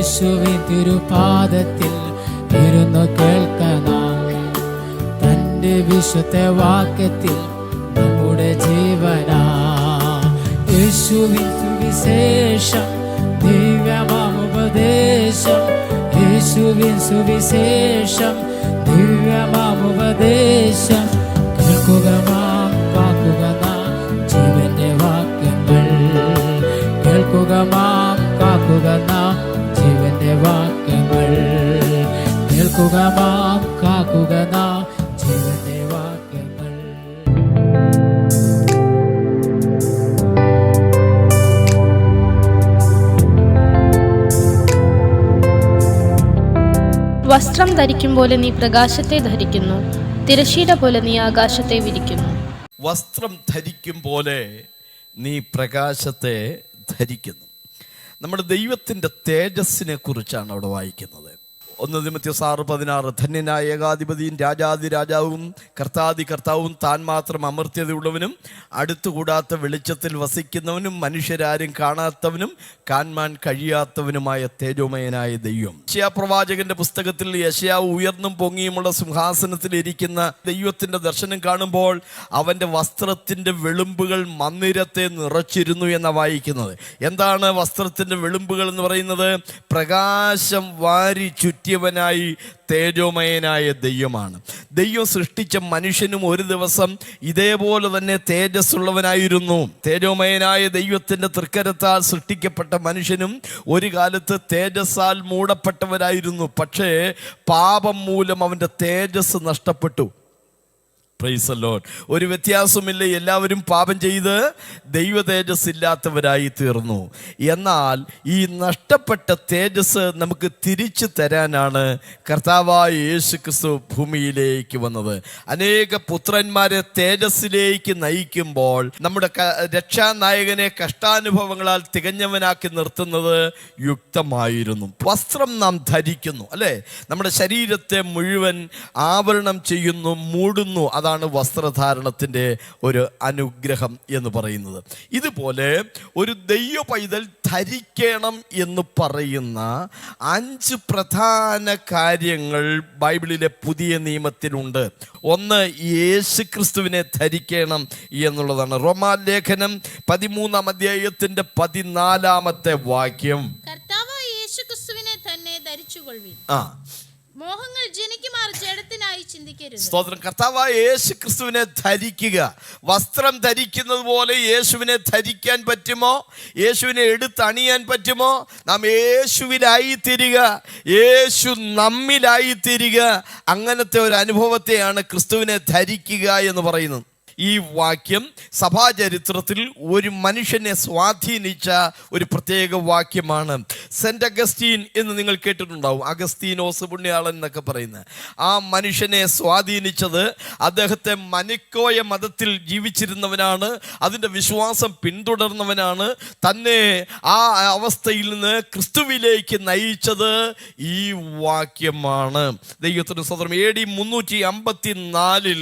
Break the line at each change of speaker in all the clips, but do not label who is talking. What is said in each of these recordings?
യേശുവിൻ തിരുപാദത്തിൽ ഇരുന്നു കേൾക്കണം തൻ്റെ വിശുദ്ധ വാക്യത്തിൽ നമ്മുടെ ജീവനാ യേശുവിൻ സുവിശേഷം ദിവ്യമാമുപദേശം യേശുവിൻ സുവിശേഷം ദിവ്യമാമുപദേശം കേൾക്കുക മാക്കുക ജീവന്റെ വാക്യങ്ങൾ കേൾക്കുക മാം കാക്കുക നാം കാക്കുക മാം കാക്കുക നാം ജീവന്റെ വാക്യങ്ങൾ
വസ്ത്രം ധരിക്കും പോലെ നീ പ്രകാശത്തെ ധരിക്കുന്നു തിരശീല പോലെ നീ ആകാശത്തെ വിരിക്കുന്നു
വസ്ത്രം ധരിക്കും പോലെ നീ പ്രകാശത്തെ ധരിക്കുന്നു നമ്മുടെ ദൈവത്തിൻ്റെ തേജസ്സിനെ കുറിച്ചാണ് അവിടെ വായിക്കുന്നത് ഒന്ന് നിമിത്യസ് ആറ് പതിനാറ് ധന്യനായ ഏകാധിപതിയും രാജാതി രാജാവും കർത്താതി കർത്താവും താൻ മാത്രം അമർത്യതയുള്ളവനും അടുത്തുകൂടാത്ത വെളിച്ചത്തിൽ വസിക്കുന്നവനും മനുഷ്യരാരും കാണാത്തവനും കാൺമാൻ കഴിയാത്തവനുമായ തേജോമയനായ ദൈവം യശയാ പ്രവാചകന്റെ പുസ്തകത്തിൽ യശയാവ് ഉയർന്നും പൊങ്ങിയുമുള്ള സിംഹാസനത്തിൽ ഇരിക്കുന്ന ദൈവത്തിന്റെ ദർശനം കാണുമ്പോൾ അവന്റെ വസ്ത്രത്തിന്റെ വെളുമ്പുകൾ മന്ദിരത്തെ നിറച്ചിരുന്നു എന്ന വായിക്കുന്നത് എന്താണ് വസ്ത്രത്തിന്റെ വെളുമ്പുകൾ എന്ന് പറയുന്നത് പ്രകാശം വാരി ചുറ്റി നിത്യവനായി തേജോമയനായ ദെയ്യമാണ് ദെയ്യം സൃഷ്ടിച്ച മനുഷ്യനും ഒരു ദിവസം ഇതേപോലെ തന്നെ തേജസ്സുള്ളവനായിരുന്നു തേജോമയനായ ദൈവത്തിൻ്റെ തൃക്കരത്താൽ സൃഷ്ടിക്കപ്പെട്ട മനുഷ്യനും ഒരു കാലത്ത് തേജസ്സാൽ മൂടപ്പെട്ടവരായിരുന്നു പക്ഷേ പാപം മൂലം അവൻ്റെ തേജസ് നഷ്ടപ്പെട്ടു പ്രൈസ് ലോഡ് ഒരു വ്യത്യാസമില്ല എല്ലാവരും പാപം ചെയ്ത് ദൈവ തേജസ് ഇല്ലാത്തവരായി തീർന്നു എന്നാൽ ഈ നഷ്ടപ്പെട്ട തേജസ് നമുക്ക് തിരിച്ചു തരാനാണ് കർത്താവായ യേശു ക്രിസ്തു ഭൂമിയിലേക്ക് വന്നത് അനേക പുത്രന്മാരെ തേജസ്സിലേക്ക് നയിക്കുമ്പോൾ നമ്മുടെ രക്ഷാനായകനെ കഷ്ടാനുഭവങ്ങളാൽ തികഞ്ഞവനാക്കി നിർത്തുന്നത് യുക്തമായിരുന്നു വസ്ത്രം നാം ധരിക്കുന്നു അല്ലേ നമ്മുടെ ശരീരത്തെ മുഴുവൻ ആവരണം ചെയ്യുന്നു മൂടുന്നു അത് അതാണ് വസ്ത്രധാരണത്തിൻ്റെ ഒരു അനുഗ്രഹം എന്ന് പറയുന്നത് ഇതുപോലെ ഒരു ദൈവ പൈതൽ ധരിക്കണം എന്ന് പറയുന്ന അഞ്ച് പ്രധാന കാര്യങ്ങൾ ബൈബിളിലെ പുതിയ നിയമത്തിലുണ്ട് ഒന്ന് യേശു ക്രിസ്തുവിനെ ധരിക്കണം എന്നുള്ളതാണ് റോമാ ലേഖനം പതിമൂന്നാം അധ്യായത്തിന്റെ പതിനാലാമത്തെ വാക്യം
കർത്താവ് യേശു ക്രിസ്തുവിനെ തന്നെ ധരിച്ചുകൊള്ളി ആ മോഹങ്ങൾ
സ്തോത്രം കർത്താവായ യേശു ക്രിസ്തുവിനെ ധരിക്കുക വസ്ത്രം ധരിക്കുന്നത് പോലെ യേശുവിനെ ധരിക്കാൻ പറ്റുമോ യേശുവിനെ എടുത്തണിയാൻ പറ്റുമോ നാം യേശുവിലായി തീരുക യേശു നമ്മിലായി തീരുക അങ്ങനത്തെ ഒരു അനുഭവത്തെയാണ് ക്രിസ്തുവിനെ ധരിക്കുക എന്ന് പറയുന്നത് ഈ വാക്യം സഭാചരിത്രത്തിൽ ഒരു മനുഷ്യനെ സ്വാധീനിച്ച ഒരു പ്രത്യേക വാക്യമാണ് സെൻറ്റ് അഗസ്റ്റീൻ എന്ന് നിങ്ങൾ കേട്ടിട്ടുണ്ടാവും അഗസ്റ്റീനോസ് പുണ്യാളൻ എന്നൊക്കെ പറയുന്ന ആ മനുഷ്യനെ സ്വാധീനിച്ചത് അദ്ദേഹത്തെ മനിക്കോയ മതത്തിൽ ജീവിച്ചിരുന്നവനാണ് അതിൻ്റെ വിശ്വാസം പിന്തുടർന്നവനാണ് തന്നെ ആ അവസ്ഥയിൽ നിന്ന് ക്രിസ്തുവിലേക്ക് നയിച്ചത് ഈ വാക്യമാണ് ദൈവത്തിന് സ്വതന്ത്രം എ ഡി മുന്നൂറ്റി അമ്പത്തി നാലിൽ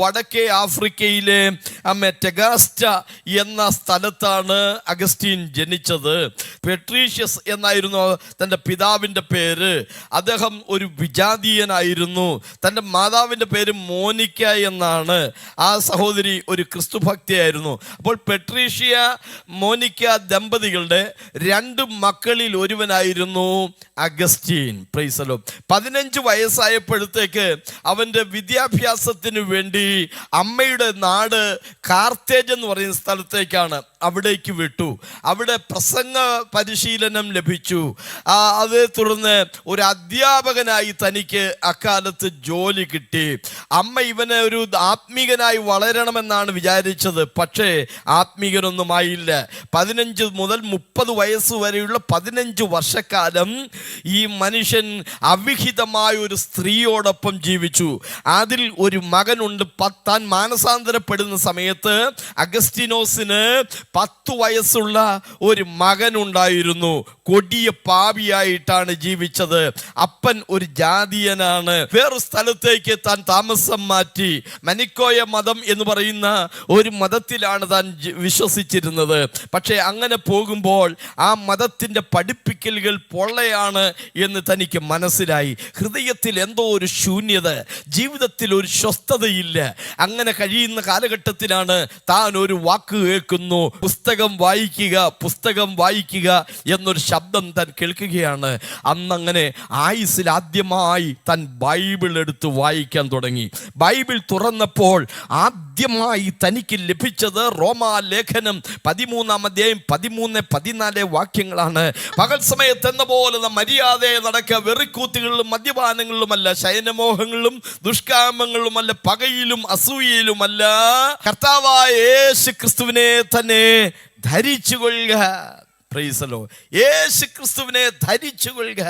വടക്കേ ആഫ്രിക്കയിൽ അമേരിക്കയിലെ അമ്മ ടെഗാസ്റ്റ എന്ന സ്ഥലത്താണ് അഗസ്റ്റീൻ ജനിച്ചത് പെട്രീഷ്യസ് എന്നായിരുന്നു തൻ്റെ പിതാവിൻ്റെ പേര് അദ്ദേഹം ഒരു വിജാതീയനായിരുന്നു തൻ്റെ മാതാവിൻ്റെ പേര് മോനിക്ക എന്നാണ് ആ സഹോദരി ഒരു ക്രിസ്തുഭക്തിയായിരുന്നു അപ്പോൾ പെട്രീഷ്യ മോനിക്ക ദമ്പതികളുടെ രണ്ട് മക്കളിൽ ഒരുവനായിരുന്നു അഗസ്റ്റീൻ പ്രൈസലോ പതിനഞ്ച് വയസ്സായപ്പോഴത്തേക്ക് അവൻ്റെ വിദ്യാഭ്യാസത്തിന് വേണ്ടി അമ്മയുടെ നാട് കാർത്തേജ് എന്ന് പറയുന്ന സ്ഥലത്തേക്കാണ് അവിടേക്ക് വിട്ടു അവിടെ പ്രസംഗ പരിശീലനം ലഭിച്ചു അതേ തുടർന്ന് ഒരു അധ്യാപകനായി തനിക്ക് അക്കാലത്ത് ജോലി കിട്ടി അമ്മ ഇവനെ ഒരു ആത്മീകനായി വളരണമെന്നാണ് വിചാരിച്ചത് പക്ഷേ ആത്മീകനൊന്നുമായില്ല ആയില്ല പതിനഞ്ച് മുതൽ മുപ്പത് വയസ്സ് വരെയുള്ള പതിനഞ്ച് വർഷക്കാലം ഈ മനുഷ്യൻ അവിഹിതമായ ഒരു സ്ത്രീയോടൊപ്പം ജീവിച്ചു അതിൽ ഒരു മകനുണ്ട് താൻ മാനസാന്തരപ്പെടുന്ന സമയത്ത് അഗസ്റ്റിനോസിന് പത്തു വയസ്സുള്ള ഒരു മകനുണ്ടായിരുന്നു കൊടിയ പാപിയായിട്ടാണ് ജീവിച്ചത് അപ്പൻ ഒരു ജാതിയനാണ് വേറൊരു സ്ഥലത്തേക്ക് താൻ താമസം മാറ്റി മനിക്കോയ മതം എന്ന് പറയുന്ന ഒരു മതത്തിലാണ് താൻ വിശ്വസിച്ചിരുന്നത് പക്ഷേ അങ്ങനെ പോകുമ്പോൾ ആ മതത്തിൻ്റെ പഠിപ്പിക്കലുകൾ പൊള്ളയാണ് എന്ന് തനിക്ക് മനസ്സിലായി ഹൃദയത്തിൽ എന്തോ ഒരു ശൂന്യത ജീവിതത്തിൽ ഒരു സ്വസ്ഥതയില്ല അങ്ങനെ കഴിയുന്ന കാലഘട്ടത്തിലാണ് താൻ ഒരു വാക്ക് കേൾക്കുന്നു പുസ്തകം വായിക്കുക പുസ്തകം വായിക്കുക എന്നൊരു ശബ്ദം താൻ കേൾക്കുകയാണ് അന്നങ്ങനെ ആയുസിൽ ആദ്യമായി തൻ ബൈബിൾ എടുത്ത് വായിക്കാൻ തുടങ്ങി ബൈബിൾ തുറന്നപ്പോൾ ആദ്യമായി തനിക്ക് ലഭിച്ചത് റോമാലേഖനം പതിമൂന്നാം അധ്യായം പതിമൂന്ന് പതിനാല് വാക്യങ്ങളാണ് പകൽ സമയത്ത് എന്ന പോലെ മര്യാദയെ നടക്കുക വെറിക്കൂത്തുകളിലും മദ്യപാനങ്ങളിലുമല്ല ശയനമോഹങ്ങളിലും ദുഷ്കാമങ്ങളിലുമല്ല പകയിലും അസൂയയിലുമല്ല കർത്താവായ യേശു ക്രിസ്തുവിനെ തന്നെ 다리 쪽을 가 പ്രൈസലോ യേശു ക്രിസ്തുവിനെ ധരിച്ചു കൊള്ളുക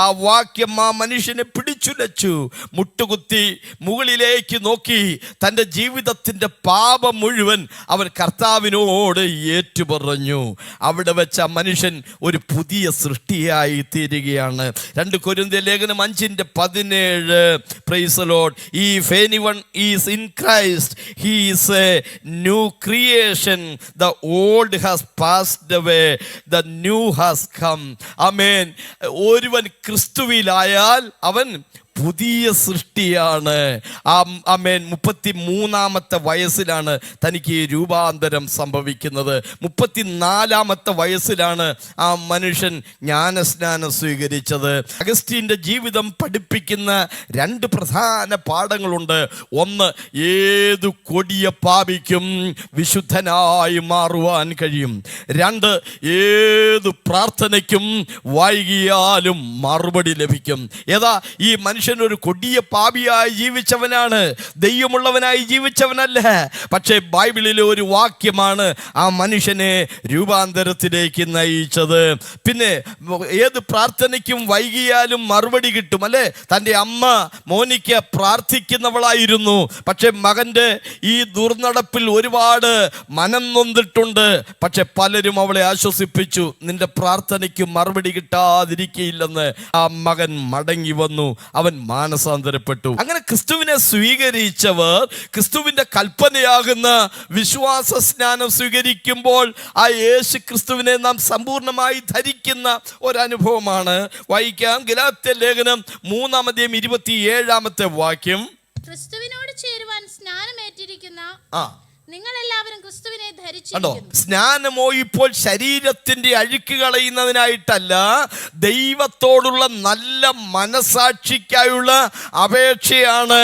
ആ വാക്യം ആ മനുഷ്യനെ പിടിച്ചുലച്ചു മുട്ടുകുത്തി മുകളിലേക്ക് നോക്കി തൻ്റെ ജീവിതത്തിൻ്റെ പാപം മുഴുവൻ അവൻ കർത്താവിനോട് ഏറ്റുപറഞ്ഞു അവിടെ വെച്ച മനുഷ്യൻ ഒരു പുതിയ സൃഷ്ടിയായി തീരുകയാണ് രണ്ട് കൊരിന്ത ലേഖനം അഞ്ചിൻ്റെ പതിനേഴ് praise the Lord if anyone is in Christ he's a new creation the old has passed away the new has come amen ഒരുവൻ ക്രിസ്തുവിലായാൽ അവൻ പുതിയ സൃഷ്ടിയാണ് ആ അമേൻ മുപ്പത്തി മൂന്നാമത്തെ വയസ്സിലാണ് തനിക്ക് ഈ രൂപാന്തരം സംഭവിക്കുന്നത് മുപ്പത്തി നാലാമത്തെ വയസ്സിലാണ് ആ മനുഷ്യൻ ജ്ഞാനസ്നാനം സ്വീകരിച്ചത് അഗസ്റ്റീൻ്റെ ജീവിതം പഠിപ്പിക്കുന്ന രണ്ട് പ്രധാന പാഠങ്ങളുണ്ട് ഒന്ന് ഏത് കൊടിയ പാപിക്കും വിശുദ്ധനായി മാറുവാൻ കഴിയും രണ്ട് ഏത് പ്രാർത്ഥനയ്ക്കും വൈകിയാലും മറുപടി ലഭിക്കും ഏതാ ഈ മനുഷ്യ മനുഷ്യൻ ഒരു കൊടിയ പാപിയായി ജീവിച്ചവനാണ് ദൈവമുള്ളവനായി ജീവിച്ചവനല്ല പക്ഷേ ബൈബിളിലെ ഒരു വാക്യമാണ് ആ മനുഷ്യനെ രൂപാന്തരത്തിലേക്ക് നയിച്ചത് പിന്നെ ഏത് പ്രാർത്ഥനയ്ക്കും വൈകിയാലും മറുപടി കിട്ടും അല്ലേ തൻ്റെ അമ്മ മോനിക്ക് പ്രാർത്ഥിക്കുന്നവളായിരുന്നു പക്ഷെ മകൻ്റെ ഈ ദുർനടപ്പിൽ ഒരുപാട് മനം നൊന്നിട്ടുണ്ട് പക്ഷെ പലരും അവളെ ആശ്വസിപ്പിച്ചു നിന്റെ പ്രാർത്ഥനയ്ക്ക് മറുപടി കിട്ടാതിരിക്കയില്ലെന്ന് ആ മകൻ മടങ്ങി വന്നു അവൻ മാനസാന്തരപ്പെട്ടു അങ്ങനെ ക്രിസ്തുവിനെ സ്വീകരിച്ചവർ ക്രിസ്തുവിന്റെ കൽപ്പനയാകുന്ന വിശ്വാസ സ്നാനം സ്വീകരിക്കുമ്പോൾ ആ യേശു ക്രിസ്തുവിനെ നാം സമ്പൂർണ്ണമായി ധരിക്കുന്ന ഒരനുഭവമാണ് വായിക്കാം ഗലാത്യ ലേഖനം മൂന്നാമതേയും ഇരുപത്തി ഏഴാമത്തെ വാക്യം
ക്രിസ്തുവിനോട് ചേരുവാൻ സ്നാനമേറ്റിരിക്കുന്ന നിങ്ങൾ നിങ്ങളെല്ലാം ക്രിസ്തുവിനെ ധരിച്ചിരിക്കുന്നു
സ്നാനമോ ഇപ്പോൾ ശരീരത്തിന്റെ അഴുക്ക് കളയുന്നതിനായിട്ടല്ല ദൈവത്തോടുള്ള നല്ല മനസാക്ഷിക്കായുള്ള അപേക്ഷയാണ്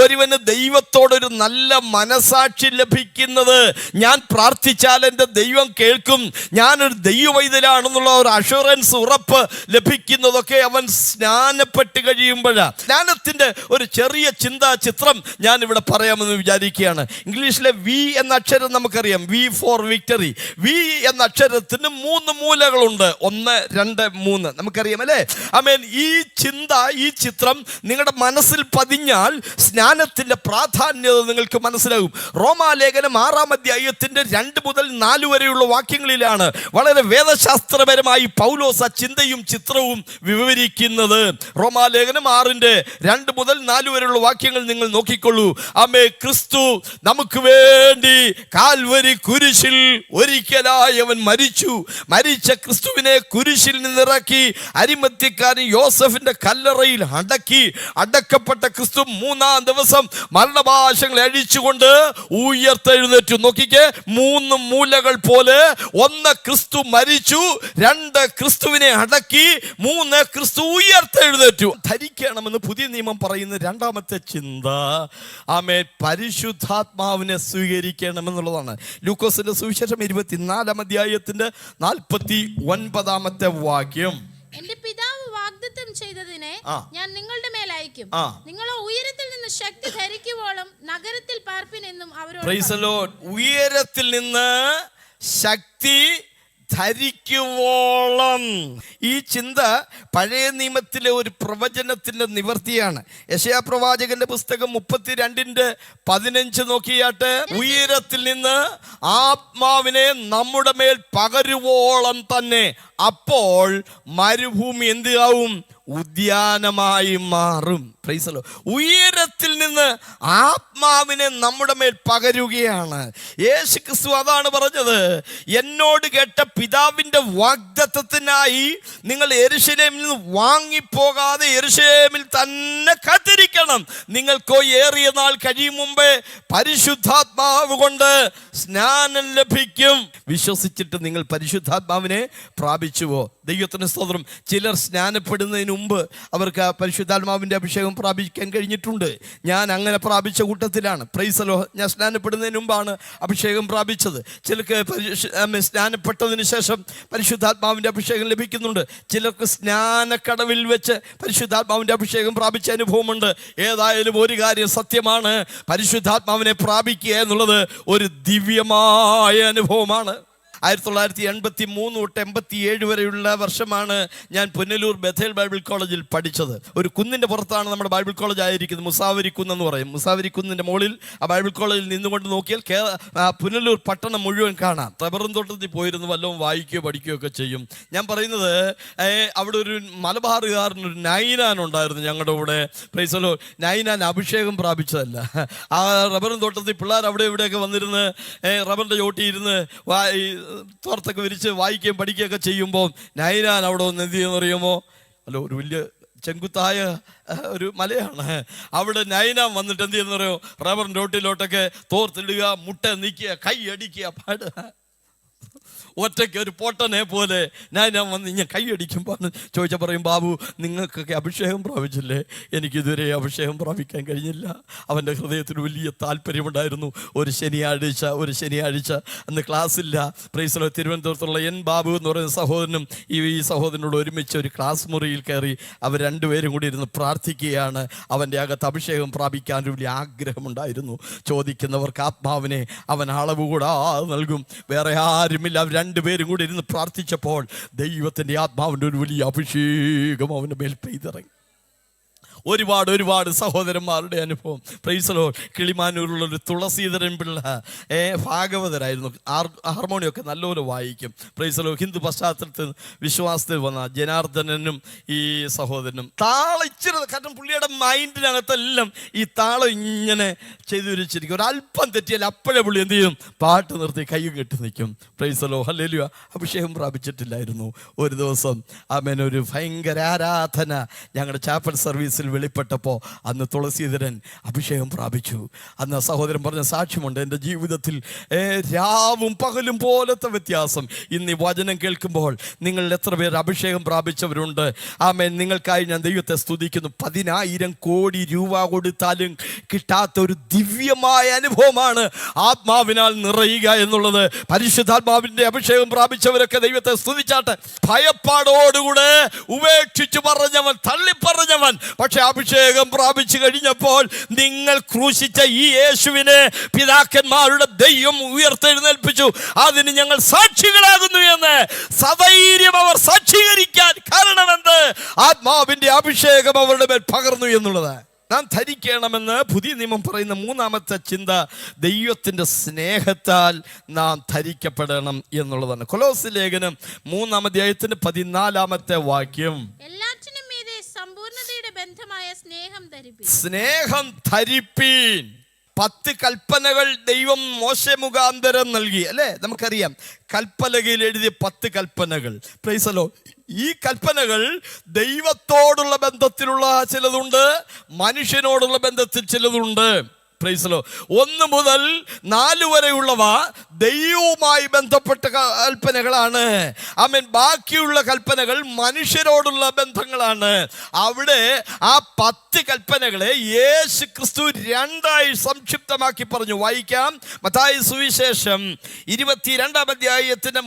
ഒരുവന് ദൈവത്തോടൊരു നല്ല മനസാക്ഷി ലഭിക്കുന്നത് ഞാൻ പ്രാർത്ഥിച്ചാൽ എൻ്റെ ദൈവം കേൾക്കും ഞാനൊരു ദൈവവൈതലാണെന്നുള്ള ഒരു അഷുറൻസ് ഉറപ്പ് ലഭിക്കുന്നതൊക്കെ അവൻ സ്നാനപ്പെട്ട് കഴിയുമ്പോഴാണ് സ്നാനത്തിൻ്റെ ഒരു ചെറിയ ചിന്താ ചിത്രം ഞാൻ ഇവിടെ പറയാമെന്ന് വിചാരിക്കുകയാണ് ഇംഗ്ലീഷിലെ വി എന്ന അക്ഷരം നമുക്കറിയാം വി ഫോർ വിക്ടറി വി എന്ന അക്ഷരത്തിന് മൂന്ന് മൂലകളുണ്ട് ഒന്ന് രണ്ട് മൂന്ന് നമുക്കറിയാം അല്ലേ മീൻ ഈ ചിന്ത ഈ ചിത്രം നിങ്ങളുടെ മനസ്സിൽ പതിഞ്ഞാൽ സ്നാനത്തിൻ്റെ പ്രാധാന്യത നിങ്ങൾക്ക് മനസ്സിലാകും റോമാലേഖനം ആറാം അധ്യായത്തിൻ്റെ രണ്ട് മുതൽ നാല് വരെയുള്ള വാക്യങ്ങളിലാണ് വളരെ വേദശാസ്ത്രപരമായി പൗലോസ് ആ ചിന്തയും ചിത്രവും വിവരിക്കുന്നത് റോമാലേഖനം ആറിൻ്റെ രണ്ട് മുതൽ നാല് വരെയുള്ള വാക്യങ്ങൾ നിങ്ങൾ നോക്കിക്കൊള്ളൂ അമേ ക്രിസ്തു നമുക്ക് വേണ്ടി കാൽ കാൽവരി കുരിശിൽ ഒരിക്കലായി അവൻ മരിച്ചു മരിച്ച ക്രിസ്തുവിനെ കുരിശിൽ നിന്നിറക്കി അരിമത്യക്കാരൻ യോസഫിന്റെ കല്ലറയിൽ അടക്കി അടക്കപ്പെട്ട ക്രിസ്തു മൂന്നാം ദിവസം മരണപാശങ്ങൾ അഴിച്ചുകൊണ്ട് ഉയർത്തെഴുന്നേറ്റു നോക്കിക്കേ മൂന്ന് മൂലകൾ പോലെ ഒന്ന് ക്രിസ്തു മരിച്ചു രണ്ട് ക്രിസ്തുവിനെ അടക്കി മൂന്ന് ക്രിസ്തു ഉയർത്തെഴുന്നേറ്റു ധരിക്കണമെന്ന് പുതിയ നിയമം പറയുന്ന രണ്ടാമത്തെ ചിന്ത ആമേ പരിശുദ്ധാത്മാവിനെ സ്വീകരിക്കണമെന്നുള്ളതാണ് ആണ് ലൂക്കോസിൻ്റെ സുവിശേഷം ഇരുപത്തിനാലാം അധ്യായത്തിൻ്റെ നാൽപ്പത്തി ഒൻപതാമത്തെ വാക്യം
എന്റെ പിതാവ് വാഗ്ദത്തം ചെയ്തതിനെ ഞാൻ നിങ്ങളുടെ മേൽ അയക്കും നിങ്ങൾ ഉയരത്തിൽ നിന്ന് ശക്തി ധരിക്കുവോളം നഗരത്തിൽ പാർപ്പിനെന്നും
അവരോട് ഉയരത്തിൽ നിന്ന് ശക്തി ധരിക്കുവോളം ഈ ചിന്ത പഴയ നിയമത്തിലെ ഒരു പ്രവചനത്തിൻ്റെ നിവർത്തിയാണ് യശയാ പ്രവാചകന്റെ പുസ്തകം രണ്ടിൻ്റെ പതിനഞ്ച് നോക്കിയാട്ട് ഉയരത്തിൽ നിന്ന് ആത്മാവിനെ നമ്മുടെ മേൽ പകരുവോളം തന്നെ അപ്പോൾ മരുഭൂമി എന്തു ആവും ഉദ്യാനമായി മാറും പ്രൈസലോ ഉയരത്തിൽ നിന്ന് ആത്മാവിനെ നമ്മുടെ മേൽ പകരുകയാണ് യേശു ക്രിസ്തു അതാണ് പറഞ്ഞത് എന്നോട് കേട്ട പിതാവിൻ്റെ വാഗ്ദത്വത്തിനായി നിങ്ങൾ എരുശലേമിൽ നിന്ന് വാങ്ങിപ്പോകാതെ എരുശലേമിൽ തന്നെ കാത്തിരിക്കണം നിങ്ങൾക്കോ ഏറിയ നാൾ കഴിയും മുമ്പേ പരിശുദ്ധാത്മാവ് കൊണ്ട് സ്നാനം ലഭിക്കും വിശ്വസിച്ചിട്ട് നിങ്ങൾ പരിശുദ്ധാത്മാവിനെ പ്രാപിച്ചുവോ ദൈവത്തിന് സ്തോത്രം ചിലർ സ്നാനപ്പെടുന്നതിന് മുമ്പ് അവർക്ക് പരിശുദ്ധാത്മാവിൻ്റെ അഭിഷേകം പ്രാപിക്കാൻ കഴിഞ്ഞിട്ടുണ്ട് ഞാൻ അങ്ങനെ പ്രാപിച്ച കൂട്ടത്തിലാണ് പ്രൈസലോ ഞാൻ സ്നാനപ്പെടുന്നതിന് മുമ്പാണ് അഭിഷേകം പ്രാപിച്ചത് ചിലർക്ക് സ്നാനപ്പെട്ടതിന് ശേഷം പരിശുദ്ധാത്മാവിൻ്റെ അഭിഷേകം ലഭിക്കുന്നുണ്ട് ചിലർക്ക് സ്നാനക്കടവിൽ വെച്ച് പരിശുദ്ധാത്മാവിൻ്റെ അഭിഷേകം പ്രാപിച്ച അനുഭവമുണ്ട് ഏതായാലും ഒരു കാര്യം സത്യമാണ് പരിശുദ്ധാത്മാവിനെ പ്രാപിക്കുക എന്നുള്ളത് ഒരു ദിവ്യമായ അനുഭവമാണ് ആയിരത്തി തൊള്ളായിരത്തി എൺപത്തി മൂന്ന് തൊട്ട് എൺപത്തി ഏഴ് വരെയുള്ള വർഷമാണ് ഞാൻ പുനലൂർ ബഥേൽ ബൈബിൾ കോളേജിൽ പഠിച്ചത് ഒരു കുന്നിൻ്റെ പുറത്താണ് നമ്മുടെ ബൈബിൾ കോളേജ് ആയിരിക്കുന്നത് മുസാവരി കുന്നെന്ന് പറയും മുസാവരി കുന്നിൻ്റെ മുകളിൽ ആ ബൈബിൾ കോളേജിൽ നിന്നുകൊണ്ട് നോക്കിയാൽ കേ പുനലൂർ പട്ടണം മുഴുവൻ കാണാം റബ്ബറും തോട്ടത്തിൽ പോയിരുന്നു വല്ലതും വായിക്കുകയോ പഠിക്കുകയോ ഒക്കെ ചെയ്യും ഞാൻ പറയുന്നത് അവിടെ ഒരു മലബാറുകാരനൊരു നൈനാൻ ഉണ്ടായിരുന്നു ഞങ്ങളുടെ കൂടെ പ്രൈസലോ നൈനാൻ അഭിഷേകം പ്രാപിച്ചതല്ല ആ റബ്ബറും തോട്ടത്തിൽ പിള്ളേർ അവിടെ ഇവിടെയൊക്കെ വന്നിരുന്ന് റബ്ബറിൻ്റെ ചോട്ടിയിരുന്ന് തോർത്തൊക്കെ വിരിച്ച് വായിക്കുകയും പഠിക്കുകയൊക്കെ ചെയ്യുമ്പോൾ നൈനാൻ അവിടെ ഒന്ന് എന്ത് ചെയ്യുമെന്ന് അറിയുമോ അല്ല ഒരു വലിയ ചെങ്കുത്തായ ഒരു മലയാണ് അവിടെ നൈന വന്നിട്ട് എന്ത് ചെയ്യുന്ന അറിയോ റബ്ബർ നോട്ടിലോട്ടൊക്കെ തോർത്തിടുക മുട്ട നീക്കുക കൈ അടിക്കുക പാടുക ഒറ്റയ്ക്ക് ഒരു പൊട്ടനെ പോലെ ഞാൻ ഞാൻ വന്ന് ഞാൻ കൈയടിക്കുമ്പോൾ ചോദിച്ചാൽ പറയും ബാബു നിങ്ങൾക്കൊക്കെ അഭിഷേകം പ്രാപിച്ചില്ലേ എനിക്കിതുവരെ അഭിഷേകം പ്രാപിക്കാൻ കഴിഞ്ഞില്ല അവൻ്റെ ഹൃദയത്തിന് വലിയ താല്പര്യമുണ്ടായിരുന്നു ഒരു ശനിയാഴ്ച ഒരു ശനിയാഴ്ച അന്ന് ക്ലാസ്സില്ല പ്രൈസിലോ തിരുവനന്തപുരത്തുള്ള എൻ ബാബു എന്ന് പറയുന്ന സഹോദരനും ഈ ഈ സഹോദരനോട് ഒരുമിച്ച് ഒരു ക്ലാസ് മുറിയിൽ കയറി അവർ രണ്ടുപേരും കൂടി ഇരുന്ന് പ്രാർത്ഥിക്കുകയാണ് അവൻ്റെ അകത്ത് അഭിഷേകം പ്രാപിക്കാൻ ഒരു വലിയ ആഗ്രഹമുണ്ടായിരുന്നു ചോദിക്കുന്നവർക്ക് ആത്മാവിനെ അവൻ അളവ് കൂടാതെ നൽകും വേറെ ആരും തമ്മിൽ അവർ രണ്ടുപേരും കൂടി ഇരുന്ന് പ്രാർത്ഥിച്ചപ്പോൾ ദൈവത്തിൻ്റെ ആത്മാവിൻ്റെ ഒരു വലിയ അഭിഷേകം അവൻ്റെ മേൽ പെയ്തിറങ്ങി ഒരുപാട് ഒരുപാട് സഹോദരന്മാരുടെ അനുഭവം പ്രൈസലോ കിളിമാനൂരിലുള്ള ഒരു തുളസീധരൻ പിള്ള ഏ ഭാഗവതരായിരുന്നു ഹാർമോണിയൊക്കെ നല്ലപോലെ വായിക്കും പ്രൈസലോ ഹിന്ദു പശ്ചാത്തലത്തിൽ വിശ്വാസത്തിൽ വന്ന ജനാർദ്ദനനും ഈ സഹോദരനും താള ഇച്ചിരി കാരണം പുള്ളിയുടെ മൈൻഡിനകത്തെല്ലാം ഈ താളം ഇങ്ങനെ വരിച്ചിരിക്കും ഒരല്പം തെറ്റിയാൽ അപ്പോഴേ പുള്ളി എന്ത് ചെയ്യും പാട്ട് നിർത്തി കൈയും കെട്ടി നിൽക്കും പ്രൈസലോ ഹല്ലേലുവ അഭിഷേകം പ്രാപിച്ചിട്ടില്ലായിരുന്നു ഒരു ദിവസം അമ്മേനൊരു ഭയങ്കര ആരാധന ഞങ്ങളുടെ ചാപ്പൽ സർവീസിൽ വെളിപ്പെട്ടപ്പോൾ അന്ന് തുളസീധരൻ അഭിഷേകം പ്രാപിച്ചു അന്ന് സഹോദരൻ പറഞ്ഞ സാക്ഷ്യമുണ്ട് എൻ്റെ ജീവിതത്തിൽ രാവും പകലും പോലത്തെ വ്യത്യാസം ഇന്ന് ഈ വചനം കേൾക്കുമ്പോൾ നിങ്ങൾ എത്ര പേർ അഭിഷേകം പ്രാപിച്ചവരുണ്ട് ആമേ നിങ്ങൾക്കായി ഞാൻ ദൈവത്തെ സ്തുതിക്കുന്നു പതിനായിരം കോടി രൂപ കൊടുത്താലും കിട്ടാത്ത ഒരു ദിവ്യമായ അനുഭവമാണ് ആത്മാവിനാൽ നിറയുക എന്നുള്ളത് പരിശുദ്ധാത്മാവിൻ്റെ അഭിഷേകം പ്രാപിച്ചവരൊക്കെ ദൈവത്തെ സ്തുതിച്ചാട്ടെ ഭയപ്പാടോടുകൂടെ ഉപേക്ഷിച്ചു പറഞ്ഞവൻ തള്ളിപ്പറഞ്ഞവൻ പക്ഷെ അഭിഷേകം പ്രാപിച്ചു കഴിഞ്ഞപ്പോൾ നിങ്ങൾ ക്രൂശിച്ച ഈ യേശുവിനെ പിതാക്കന്മാരുടെ ദൈവം ഉയർത്തെഴുന്നേൽപ്പിച്ചു അതിന് ഞങ്ങൾ സാക്ഷികളാകുന്നു എന്ന് സധൈര്യം അവർ സാക്ഷീകരിക്കാൻ കാരണം എന്ത് ആത്മാവിന്റെ അഭിഷേകം അവരുടെ മേൽ പകർന്നു എന്നുള്ളത് നാം ധരിക്കണമെന്ന് പുതിയ നിയമം പറയുന്ന മൂന്നാമത്തെ ചിന്ത ദൈവത്തിൻ്റെ സ്നേഹത്താൽ നാം ധരിക്കപ്പെടണം എന്നുള്ളതാണ് കൊലോസ് ലേഖനം മൂന്നാം അധ്യായത്തിന് പതിനാലാമത്തെ വാക്യം
ബന്ധമായ സ്നേഹം
ധരിപ്പീൻ സ്നേഹം ധരിപ്പീൻ പത്ത് കൽപ്പനകൾ ദൈവം മോശ മുഖാന്തരം നൽകി അല്ലേ നമുക്കറിയാം കൽപ്പലകയിൽ എഴുതിയ പത്ത് കൽപ്പനകൾ പ്രൈസലോ ഈ കൽപ്പനകൾ ദൈവത്തോടുള്ള ബന്ധത്തിലുള്ള ചിലതുണ്ട് മനുഷ്യനോടുള്ള ബന്ധത്തിൽ ചിലതുണ്ട് പ്രൈസലോ ഒന്ന് മുതൽ നാല് വരെയുള്ളവ ദൈവവുമായി ബന്ധപ്പെട്ട കൽപ്പനകളാണ് ആമീൻ ബാക്കിയുള്ള കൽപ്പനകൾ മനുഷ്യരോടുള്ള ബന്ധങ്ങളാണ് അവിടെ ആ പത്ത് കൽപ്പനകളെ യേശു ക്രിസ്തു രണ്ടായി സംക്ഷിപ്തമാക്കി പറഞ്ഞു വായിക്കാം മത്തായ സുവിശേഷം ഇരുപത്തിരണ്ടാം അധ്യായത്തിന്റെ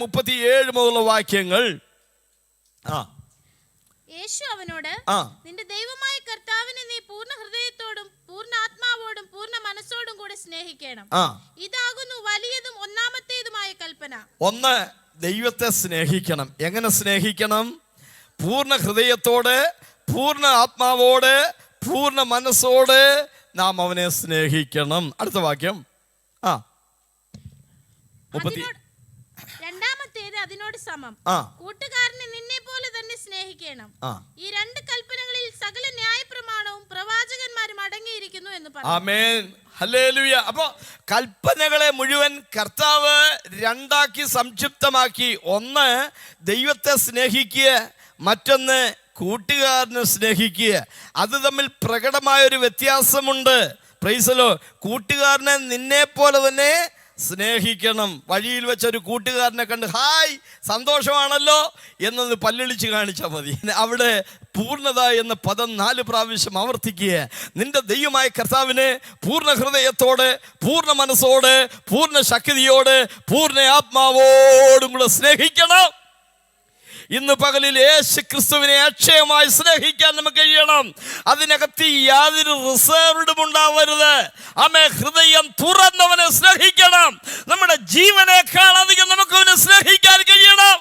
ഏഴ് മുതലുള്ള വാക്യങ്ങൾ ആ
യേശു അവനോട് നിന്റെ ദൈവമായ കർത്താവിനെ നീ പൂർണ്ണ ഹൃദയത്തോടും പൂർണ്ണാത്മാവോടും പൂർണ്ണ മനസ്സോടും കൂടെ സ്നേഹിക്കണം ഇതാകുന്നു വലിയതും ഒന്നാമത്തേതുമായ കൽപ്പന
ഒന്ന് ദൈവത്തെ സ്നേഹിക്കണം എങ്ങനെ സ്നേഹിക്കണം പൂർണ്ണ ഹൃദയത്തോടെ പൂർണ്ണ ആത്മാവോട് പൂർണ്ണ മനസ്സോടെ നാം അവനെ സ്നേഹിക്കണം അടുത്ത വാക്യം ആ
മുപ്പത്തി അതിനോട് സമം കൂട്ടുകാരനെ നിന്നെ പോലെ തന്നെ സ്നേഹിക്കണം ഈ രണ്ട് കൽപ്പനകളിൽ സകല ന്യായപ്രമാണവും പ്രവാചകന്മാരും അടങ്ങിയിരിക്കുന്നു എന്ന്
പറഞ്ഞു അപ്പോ കൽപ്പനകളെ മുഴുവൻ കർത്താവ് രണ്ടാക്കി സംക്ഷിപ്തമാക്കി ഒന്ന് ദൈവത്തെ സ്നേഹിക്കുക മറ്റൊന്ന് കൂട്ടുകാരനെ സ്നേഹിക്കുക അത് തമ്മിൽ പ്രകടമായ ഒരു വ്യത്യാസമുണ്ട് പ്രൈസലോ കൂട്ടുകാരനെ നിന്നെ പോലെ തന്നെ സ്നേഹിക്കണം വഴിയിൽ വെച്ച ഒരു കൂട്ടുകാരനെ കണ്ട് ഹായ് സന്തോഷമാണല്ലോ എന്നത് പല്ലളിച്ച് കാണിച്ചാൽ മതി അവിടെ പൂർണ്ണത എന്ന പദം നാല് പ്രാവശ്യം ആവർത്തിക്കുക നിന്റെ ദൈവമായ കർത്താവിനെ പൂർണ്ണ ഹൃദയത്തോടെ പൂർണ്ണ മനസ്സോടെ പൂർണ്ണ ശക്തിയോടെ പൂർണ്ണ ആത്മാവോടും കൂടെ സ്നേഹിക്കണം ഇന്ന് പകലിൽ യേശു ക്രിസ്തുവിനെ അക്ഷയമായി സ്നേഹിക്കാൻ നമുക്ക് കഴിയണം അതിനകത്ത് യാതൊരു റിസർവ്ഡും ഉണ്ടാവരുത് അമ്മേ ഹൃദയം തുറന്നവനെ സ്നേഹിക്കണം നമ്മുടെ ജീവനേക്കാൾ അധികം നമുക്ക് അവനെ സ്നേഹിക്കാൻ കഴിയണം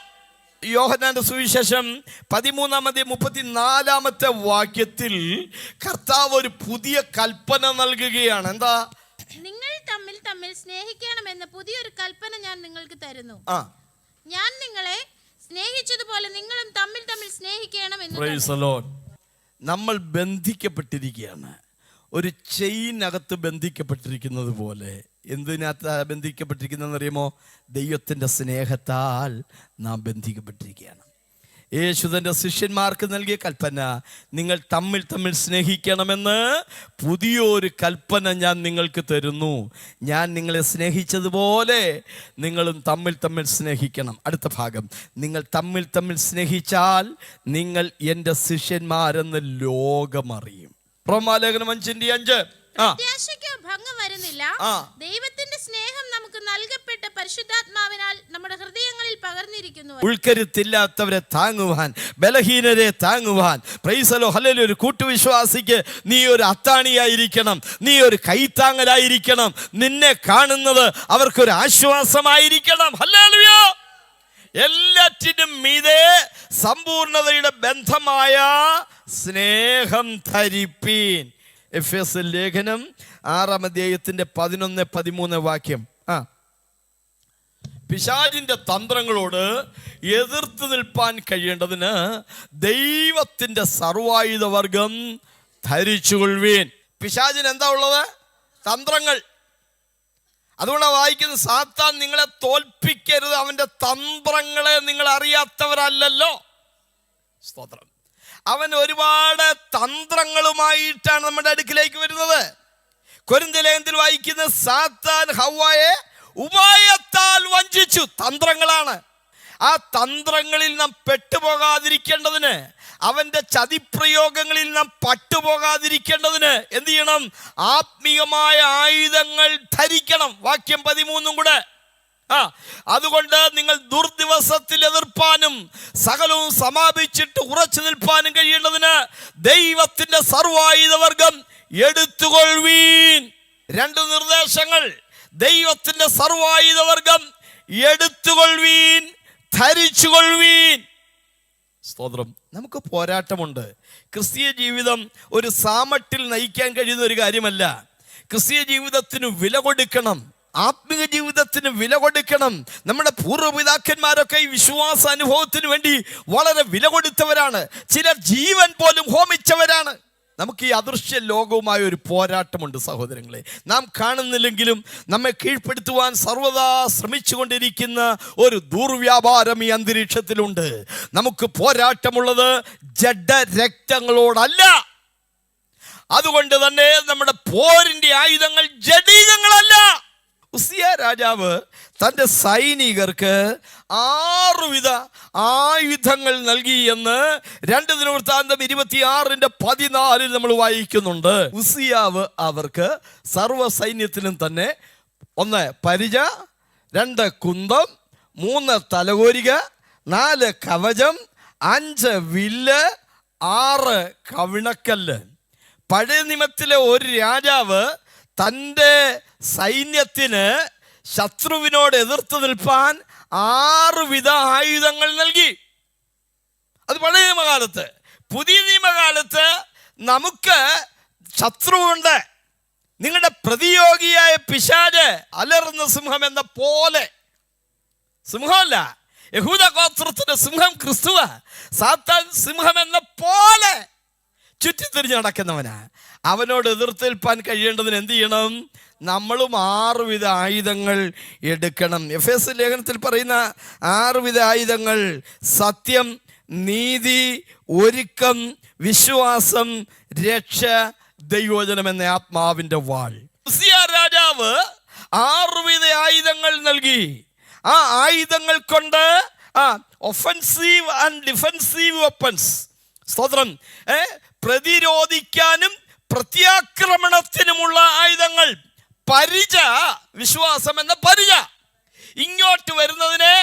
യോഹനാന്റെ സുവിശേഷം പതിമൂന്നാമത്തെ മുപ്പത്തിനാലാമത്തെ വാക്യത്തിൽ കർത്താവ് ഒരു പുതിയ കൽപ്പന നൽകുകയാണ് എന്താ
നിങ്ങൾ തമ്മിൽ തമ്മിൽ സ്നേഹിക്കണമെന്ന് പുതിയൊരു കൽപ്പന ഞാൻ നിങ്ങൾക്ക് തരുന്നു ഞാൻ നിങ്ങളെ സ്നേഹിച്ചതുപോലെ നിങ്ങളും തമ്മിൽ തമ്മിൽ സ്നേഹിക്കണം
എന്ന് നമ്മൾ ബന്ധിക്കപ്പെട്ടിരിക്കുകയാണ് ഒരു ചെയിനകത്ത് ബന്ധിക്കപ്പെട്ടിരിക്കുന്നത് പോലെ എന്തിനകത്ത് ബന്ധിക്കപ്പെട്ടിരിക്കുന്നതെന്നറിയുമോ ദൈവത്തിൻ്റെ സ്നേഹത്താൽ നാം ബന്ധിക്കപ്പെട്ടിരിക്കുകയാണ് യേശു തൻ്റെ ശിഷ്യന്മാർക്ക് നൽകിയ കൽപ്പന നിങ്ങൾ തമ്മിൽ തമ്മിൽ സ്നേഹിക്കണമെന്ന് പുതിയൊരു കൽപ്പന ഞാൻ നിങ്ങൾക്ക് തരുന്നു ഞാൻ നിങ്ങളെ സ്നേഹിച്ചതുപോലെ നിങ്ങളും തമ്മിൽ തമ്മിൽ സ്നേഹിക്കണം അടുത്ത ഭാഗം നിങ്ങൾ തമ്മിൽ തമ്മിൽ സ്നേഹിച്ചാൽ നിങ്ങൾ എൻ്റെ ശിഷ്യന്മാരെന്ന് ലോകമറിയും റോമാലേഖനം അഞ്ചിൻ്റെ അഞ്ച്
പ്രത്യാശയ്ക്ക് ഭംഗം വരുന്നില്ല ദൈവത്തിന്റെ സ്നേഹം നമുക്ക് നൽകപ്പെട്ട പരിശുദ്ധാത്മാവിനാൽ നമ്മുടെ ഹൃദയ
ഉൾക്കരുത്തില്ലാത്തവരെ താങ്ങുവാൻ ബലഹീനരെ താങ്ങുവാൻ പ്രൈസലോ ഹലലോ ഒരു കൂട്ടുവിശ്വാസിക്ക് നീ ഒരു അത്താണിയായിരിക്കണം നീ ഒരു കൈത്താങ്ങലായിരിക്കണം നിന്നെ കാണുന്നത് അവർക്കൊരു ആശ്വാസമായിരിക്കണം ഹല്ലാലുയോ എല്ലാറ്റിനും മീതെ സമ്പൂർണതയുടെ ബന്ധമായ സ്നേഹം ധരിപ്പീൻ എഫ് എസ് ലേഖനം ആറാം അധ്യായത്തിൻ്റെ പതിനൊന്ന് പതിമൂന്ന് വാക്യം പിശാചിൻ്റെ തന്ത്രങ്ങളോട് എതിർത്ത് നിൽപ്പാൻ കഴിയേണ്ടതിന് ദൈവത്തിൻ്റെ സർവായുധവർഗം ധരിച്ചുകൊള്ളുവീൻ പിശാചിന് എന്താ ഉള്ളത് തന്ത്രങ്ങൾ അതുകൊണ്ടാണ് വായിക്കുന്ന സാത്താൻ നിങ്ങളെ തോൽപ്പിക്കരുത് അവൻ്റെ തന്ത്രങ്ങളെ നിങ്ങൾ അറിയാത്തവരല്ലല്ലോ സ്തോത്രം അവൻ ഒരുപാട് തന്ത്രങ്ങളുമായിട്ടാണ് നമ്മുടെ അടുക്കിലേക്ക് വരുന്നത് കൊരിന്തലേന്തിൽ വായിക്കുന്ന സാത്താൻ ഹവായെ ഉപായത്താൽ വഞ്ചിച്ചു തന്ത്രങ്ങളാണ് ആ തന്ത്രങ്ങളിൽ നാം പെട്ടുപോകാതിരിക്കേണ്ടതിന് അവൻ്റെ ചതിപ്രയോഗങ്ങളിൽ നാം പട്ടുപോകാതിരിക്കേണ്ടതിന് എന്ത് ചെയ്യണം ആത്മീയമായ ആയുധങ്ങൾ ധരിക്കണം വാക്യം പതിമൂന്നും കൂടെ ആ അതുകൊണ്ട് നിങ്ങൾ ദുർദിവസത്തിൽ എതിർപ്പാനും സകലവും സമാപിച്ചിട്ട് ഉറച്ചു നിൽപ്പാനും കഴിയേണ്ടതിന് ദൈവത്തിൻ്റെ സർവായുധവർഗം എടുത്തുകൊള്ളുവീൻ രണ്ട് നിർദ്ദേശങ്ങൾ ദൈവത്തിന്റെ സർവായുധവർഗം എടുത്തുകൊള്ളുവീൻ ധരിച്ചുകൊള്ളുവീൻ സ്തോത്രം നമുക്ക് പോരാട്ടമുണ്ട് ക്രിസ്തീയ ജീവിതം ഒരു സാമട്ടിൽ നയിക്കാൻ കഴിയുന്ന ഒരു കാര്യമല്ല ക്രിസ്തീയ ജീവിതത്തിന് വില കൊടുക്കണം ആത്മീയ ജീവിതത്തിന് വില കൊടുക്കണം നമ്മുടെ പൂർവ്വപിതാക്കന്മാരൊക്കെ ഈ വിശ്വാസ അനുഭവത്തിന് വേണ്ടി വളരെ വില കൊടുത്തവരാണ് ചിലർ ജീവൻ പോലും ഹോമിച്ചവരാണ് നമുക്ക് ഈ അദൃശ്യ ലോകവുമായ ഒരു പോരാട്ടമുണ്ട് സഹോദരങ്ങളെ നാം കാണുന്നില്ലെങ്കിലും നമ്മെ കീഴ്പ്പെടുത്തുവാൻ സർവ്വതാ ശ്രമിച്ചുകൊണ്ടിരിക്കുന്ന ഒരു ദുർവ്യാപാരം ഈ അന്തരീക്ഷത്തിലുണ്ട് നമുക്ക് പോരാട്ടമുള്ളത് ജഡരക്തങ്ങളോടല്ല അതുകൊണ്ട് തന്നെ നമ്മുടെ പോരിൻ്റെ ആയുധങ്ങൾ ജഡീകങ്ങളല്ല ഉസിയ രാജാവ് തൻ്റെ സൈനികർക്ക് ആറുവിധ ആയുധങ്ങൾ നൽകി എന്ന് രണ്ട് ദിനവൃത്താന്തം ഇരുപത്തിയാറിൻ്റെ പതിനാലിൽ നമ്മൾ വായിക്കുന്നുണ്ട് ഉസിയാവ് അവർക്ക് സർവ്വ സൈന്യത്തിനും തന്നെ ഒന്ന് പരിച രണ്ട് കുന്തം മൂന്ന് തലകോരിക നാല് കവചം അഞ്ച് വില്ല് ആറ് കവിണക്കല്ല് പഴയ നിമത്തിലെ ഒരു രാജാവ് തൻ്റെ സൈന്യത്തിന് ശത്രുവിനോട് എതിർത്ത് നിൽപ്പാൻ ആറുവിധ ആയുധങ്ങൾ നൽകി അത് പഴയ നിയമകാലത്ത് പുതിയ നിയമകാലത്ത് നമുക്ക് ശത്രുവുണ്ട് നിങ്ങളുടെ പ്രതിയോഗിയായ പിശാജ് അലറുന്ന സിംഹം എന്ന പോലെ സിംഹമല്ല യഹൂദ ഗോത്രത്തിന്റെ സിംഹം ക്രിസ്തുവ സാത്താൻ സിംഹം എന്ന പോലെ ചുറ്റിത്തിരിഞ്ഞ് നടക്കുന്നവനാ അവനോട് എതിർത്തേൽപ്പാൻ കഴിയേണ്ടതിന് എന്ത് ചെയ്യണം നമ്മളും ആറുവിധ ആയുധങ്ങൾ എടുക്കണം എഫ് എസ് ലേഖനത്തിൽ പറയുന്ന ആറുവിധ ആയുധങ്ങൾ സത്യം നീതി ഒരുക്കം വിശ്വാസം രക്ഷ ദൈവോചനം എന്ന ആത്മാവിന്റെ വാൾ രാജാവ് ആറുവിധ ആയുധങ്ങൾ നൽകി ആ ആയുധങ്ങൾ കൊണ്ട് ആ ഒഫൻസീവ് ആൻഡ് ഡിഫൻസീവ് വെപ്പൻസ് സ്തോത്രം ഏഹ് പ്രതിരോധിക്കാനും പ്രത്യാക്രമണത്തിനുമുള്ള ആയുധങ്ങൾ പരിച വിശ്വാസം എന്ന പരിച ഇങ്ങോട്ട് വരുന്നതിനെ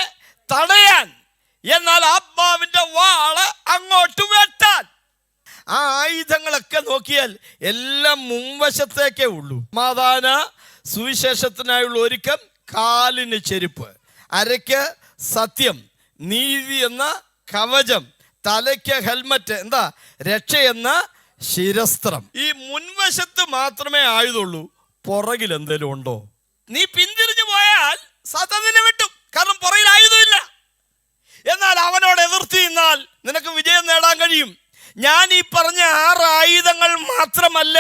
തടയാൻ എന്നാൽ ആത്മാവിന്റെ വാള് അങ്ങോട്ട് വെട്ടാൻ ആ ആയുധങ്ങളൊക്കെ നോക്കിയാൽ എല്ലാം മുൻവശത്തേക്കേ ഉള്ളൂ സമാധാന സുവിശേഷത്തിനായുള്ള ഒരുക്കം കാലിന് ചെരുപ്പ് അരയ്ക്ക് സത്യം നീതി എന്ന കവചം തലയ്ക്ക് ഹെൽമറ്റ് എന്താ രക്ഷയെന്ന ശിരസ്ത്രം ഈ മുൻവശത്ത് മാത്രമേ ആയതുള്ളൂ പുറകിൽ എന്തെങ്കിലും ഉണ്ടോ നീ പിന്തിരിഞ്ഞു പോയാൽ സതതിനെ വിട്ടു കാരണം പുറകിൽ ആയുധമില്ല എന്നാൽ അവനോട് എതിർത്തി നിന്നാൽ നിനക്ക് വിജയം നേടാൻ കഴിയും ഞാൻ ഈ പറഞ്ഞ ആറ് ആയുധങ്ങൾ മാത്രമല്ല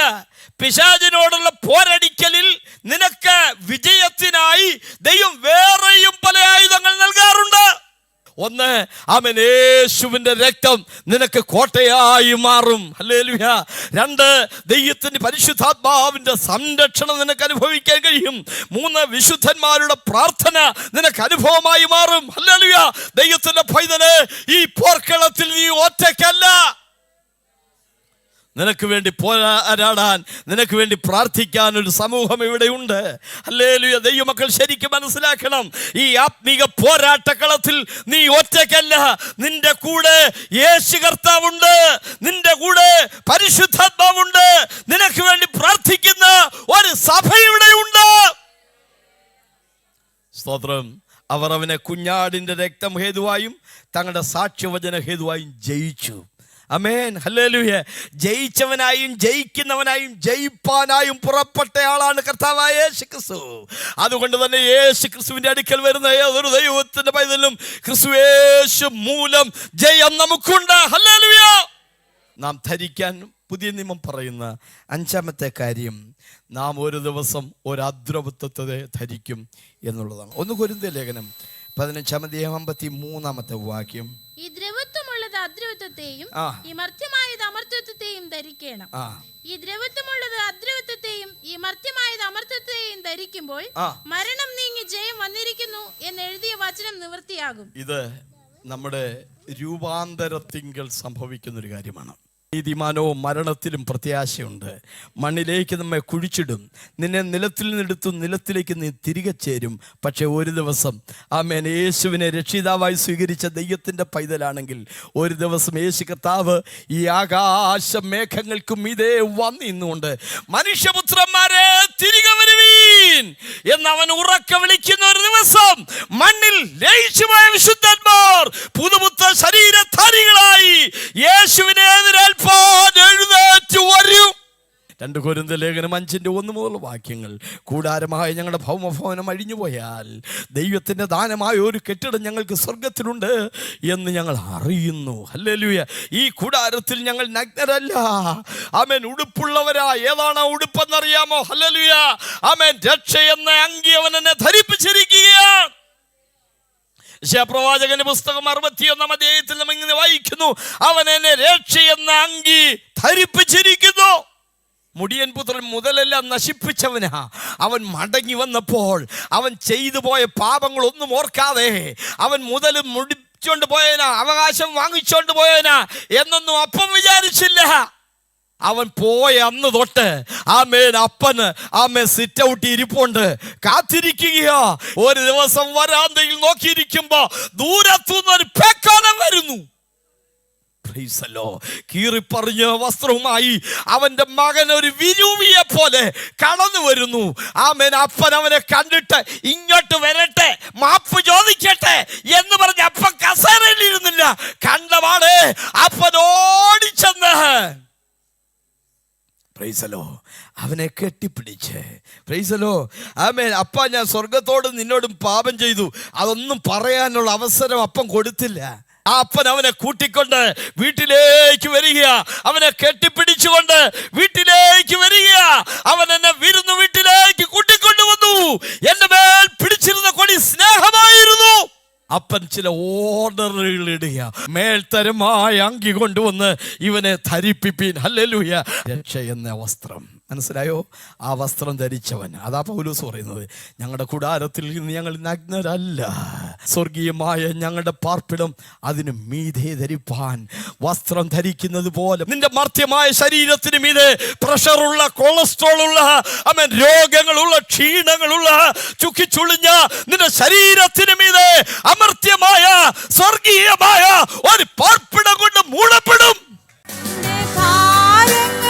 പിശാചിനോടുള്ള പോരടിക്കലിൽ നിനക്ക് വിജയത്തിനായി ദൈവം വേറെയും പല ആയുധങ്ങൾ നൽകാറുണ്ട് ഒന്ന് അവൻ യേശുവിൻ്റെ രക്തം നിനക്ക് കോട്ടയായി മാറും അല്ലേലുഹ രണ്ട് ദൈവത്തിൻ്റെ പരിശുദ്ധാത്മാവിൻ്റെ സംരക്ഷണം നിനക്ക് അനുഭവിക്കാൻ കഴിയും മൂന്ന് വിശുദ്ധന്മാരുടെ പ്രാർത്ഥന നിനക്ക് അനുഭവമായി മാറും അല്ലേലുഹ ദൈവത്തിൻ്റെ പൈതല് ഈ പോർക്കളത്തിൽ നീ ഒറ്റയ്ക്കല്ല നിനക്ക് വേണ്ടി പോരാടാൻ നിനക്ക് വേണ്ടി പ്രാർത്ഥിക്കാൻ ഒരു സമൂഹം ഇവിടെയുണ്ട് അല്ലേലു ദൈവമക്കൾ ശരിക്കും മനസ്സിലാക്കണം ഈ ആത്മീക പോരാട്ടക്കളത്തിൽ നീ ഒറ്റയ്ക്കല്ല നിന്റെ കൂടെ യേശു കർത്താവുണ്ട് നിന്റെ കൂടെ പരിശുദ്ധാത്മാവുണ്ട് നിനക്ക് വേണ്ടി പ്രാർത്ഥിക്കുന്ന ഒരു സഭ ഇവിടെയുണ്ട് സ്തോത്രം അവർ അവനെ കുഞ്ഞാടിന്റെ രക്തം ഹേതുവായും തങ്ങളുടെ സാക്ഷ്യവചന ഹേതുവായും ജയിച്ചു അമേൻ ഹല്ലേലൂയ ജയിച്ചവനായും ജയിക്കുന്നവനായും ജയിപ്പാനായും പുറപ്പെട്ട ആളാണ് കർത്താവായ യേശുക്രിസ്തു അതുകൊണ്ട് തന്നെ യേശു ക്രിസ്തുവിൻ്റെ അടുക്കൽ വരുന്ന ഏതൊരു ദൈവത്തിൻ്റെ പൈതലും യേശു മൂലം ജയം നമുക്കുണ്ട് ഹല്ലേലൂയ നാം ധരിക്കാൻ പുതിയ നിയമം പറയുന്ന അഞ്ചാമത്തെ കാര്യം നാം ഒരു ദിവസം ഒരു അദ്രവത്വത്തെ ധരിക്കും എന്നുള്ളതാണ് ഒന്ന് കുരുന്ത ലേഖനം പതിനഞ്ചാം അധ്യായം അമ്പത്തി മൂന്നാമത്തെ വാക്യം
ഈ ദ്രവത്വമുള്ളത് അദ്രവത്വത്തെയും ഈ മർത്യമായത് അമർത്വത്തെയും ധരിക്കണം ഈ ദ്രവത്വമുള്ളത് അദ്രവത്വത്തെയും ഈ മർത്യമായത് അമർത്വത്തെയും ധരിക്കുമ്പോൾ മരണം നീങ്ങി ജയം വന്നിരിക്കുന്നു എന്ന് എഴുതിയ വചനം നിവൃത്തിയാകും
ഇത് നമ്മുടെ രൂപാന്തരത്തിങ്കൽ സംഭവിക്കുന്ന ഒരു കാര്യമാണ് നീതിമാനവും മരണത്തിലും പ്രത്യാശയുണ്ട് മണ്ണിലേക്ക് നമ്മെ കുഴിച്ചിടും നിന്നെ നിലത്തിൽ നിന്നെടുത്തു നിലത്തിലേക്ക് നീ തിരികെ ചേരും പക്ഷേ ഒരു ദിവസം ആമേൻ യേശുവിനെ രക്ഷിതാവായി സ്വീകരിച്ച ദൈവത്തിൻ്റെ പൈതലാണെങ്കിൽ ഒരു ദിവസം യേശു കർത്താവ് ഈ ആകാശ മേഘങ്ങൾക്കും ഇതേ വന്നിന്നുകൊണ്ട് മനുഷ്യപുത്രന്മാരെ തിരികെ വരുവീൻ എന്ന് അവൻ ഉറക്ക വിളിക്കുന്ന ഒരു ദിവസം മണ്ണിൽ ലയിച്ചുമായ വിശുദ്ധന്മാർ പുതുപുത്ത ശരീരധാരികളായി യേശുവിനെ എതിരേൽപ്പ് വരൂ രണ്ട് കുരുന്ത ലേഖനം അഞ്ചിന്റെ ഒന്ന് മുതൽ വാക്യങ്ങൾ കൂടാരമായ ഞങ്ങളുടെ ഭൗമഭവനം അഴിഞ്ഞു പോയാൽ ദൈവത്തിന്റെ ദാനമായ ഒരു കെട്ടിടം ഞങ്ങൾക്ക് സ്വർഗത്തിലുണ്ട് എന്ന് ഞങ്ങൾ അറിയുന്നു ഹല്ലേലൂയ ഈ കൂടാരത്തിൽ ഞങ്ങൾ നഗ്നരല്ല ആമേൻ ഉടുപ്പുള്ളവരാ ഏതാണ് ഉടുപ്പെന്നറിയാമോ ഹല്ലലുയ ആമേൻ രക്ഷ എന്ന അങ്കി അവനെന്നെ ധരിപ്പിച്ചിരിക്കുകയാണ് ജയപ്രവാചകന്റെ പുസ്തകം അറുപത്തിയൊന്നാം അധ്യായത്തിൽ നമ്മൾ ഇങ്ങനെ വായിക്കുന്നു അവൻ എന്നെ രക്ഷയെന്ന അങ്കി ധരിപ്പിച്ചിരിക്കുന്നു മുടിയൻ പുത്രൻ മുതലെല്ലാം നശിപ്പിച്ചവനാ അവൻ മടങ്ങി വന്നപ്പോൾ അവൻ ചെയ്തു പോയ പാപങ്ങളൊന്നും ഓർക്കാതെ അവൻ മുതൽ മുടിച്ചോണ്ട് പോയനാ അവകാശം വാങ്ങിച്ചോണ്ട് പോയനാ എന്നൊന്നും അപ്പം വിചാരിച്ചില്ല അവൻ പോയ അന്ന് തൊട്ട് ആ മേൻ അപ്പന് ആ മേൻ സിറ്റ് ഔട്ട് ഇരിപ്പുണ്ട് കാത്തിരിക്കുകയാ ഒരു ദിവസം വരാന്തയിൽ നോക്കിയിരിക്കുമ്പോ ദൂരത്തുനിന്നൊരു ഒരു പേക്കാലം വരുന്നു കീറിപ്പറിഞ്ഞ വസ്ത്രവുമായി അവന്റെ മകൻ ഒരു വിരൂവിയെ പോലെ കടന്നു വരുന്നു ആമേൻ അപ്പൻ അവനെ കണ്ടിട്ട് ഇങ്ങോട്ട് വരട്ടെ മാപ്പ് ചോദിക്കട്ടെ എന്ന് പറഞ്ഞ് അപ്പൻ ഇരുന്നില്ല കണ്ടപാടേ അപ്പൻ ഓടിച്ചെന്ന് പ്രൈസലോ അവനെ കെട്ടിപ്പിടിച്ച് പ്രൈസലോ ആമേൻ അപ്പ ഞാൻ സ്വർഗത്തോട് നിന്നോടും പാപം ചെയ്തു അതൊന്നും പറയാനുള്ള അവസരം അപ്പം കൊടുത്തില്ല ആ അപ്പൻ അവനെ കൂട്ടിക്കൊണ്ട് വീട്ടിലേക്ക് വരിക അവനെ കെട്ടിപ്പിടിച്ചുകൊണ്ട് വീട്ടിലേക്ക് വരിക അവൻ എന്നെ വിരുന്നു വീട്ടിലേക്ക് വന്നു എന്റെ മേൽ പിടിച്ചിരുന്ന കൊടി സ്നേഹമായിരുന്നു അപ്പൻ ചില ഓർഡറുകൾ ഇടുക മേൽത്തരമായ അങ്കി കൊണ്ടുവന്ന് ഇവനെ ധരിപ്പിപ്പീൻ ഹല്ലലൂയ രക്ഷ എന്ന വസ്ത്രം മനസ്സിലായോ ആ വസ്ത്രം ധരിച്ചവൻ അതാ പൗലൂസ് പറയുന്നത് ഞങ്ങളുടെ കൂടാരത്തിൽ നിന്ന് ഞങ്ങൾ നഗ്നരല്ല സ്വർഗീയമായ ഞങ്ങളുടെ പാർപ്പിടം അതിന് മീതെ ധരിപ്പാൻ വസ്ത്രം ധരിക്കുന്നത് പോലെ നിന്റെ മർത്യമായ ശരീരത്തിന് മീതെ പ്രഷറുള്ള കൊളസ്ട്രോൾ ഉള്ള അമ്മ രോഗങ്ങളുള്ള ക്ഷീണങ്ങളുള്ള ചുക്കിച്ചുളിഞ്ഞ നിന്റെ ശരീരത്തിന് മീതെ അമർത്യമായ സ്വർഗീയമായ ഒരു പാർപ്പിടം കൊണ്ട് മൂടപ്പെടും
ഭാരങ്ങൾ